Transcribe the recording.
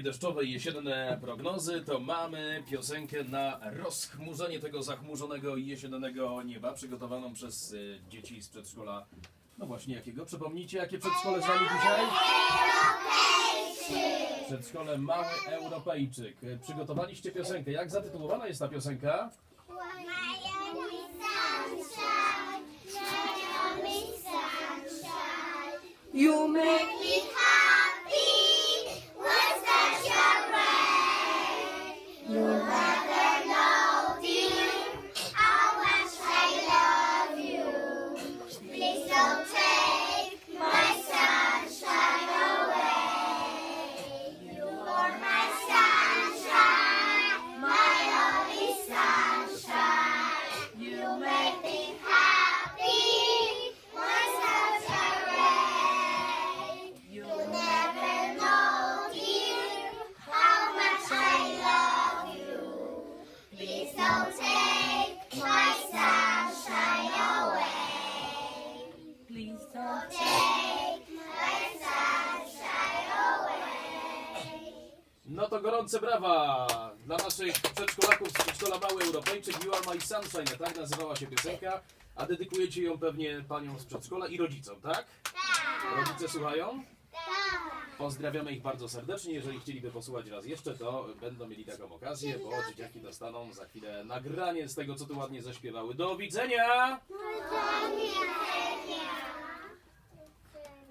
takie deszczowe i jesienne prognozy, to mamy piosenkę na rozchmurzenie tego zachmurzonego i jesiennego nieba, przygotowaną przez y, dzieci z przedszkola. No właśnie, jakiego? Przypomnijcie, jakie przedszkole z nami dzisiaj? Przedszkole Mały Europejczyk. Y, Przygotowaliście piosenkę. Jak zatytułowana jest ta piosenka? You make Be Please don't take my sunshine away. please Don't take my sunshine away. No to gorące brawa dla naszych przedszkolaków z przedszkola Mały Europejczyk. You are my sunshine, tak nazywała się piosenka. A dedykujecie ją pewnie paniom z przedszkola i rodzicom, tak? Rodzice słuchają? Pozdrawiamy ich bardzo serdecznie. Jeżeli chcieliby posłuchać raz jeszcze, to będą mieli taką okazję, bo dzieciaki dostaną za chwilę nagranie z tego, co tu ładnie zaśpiewały. Do widzenia! Do widzenia.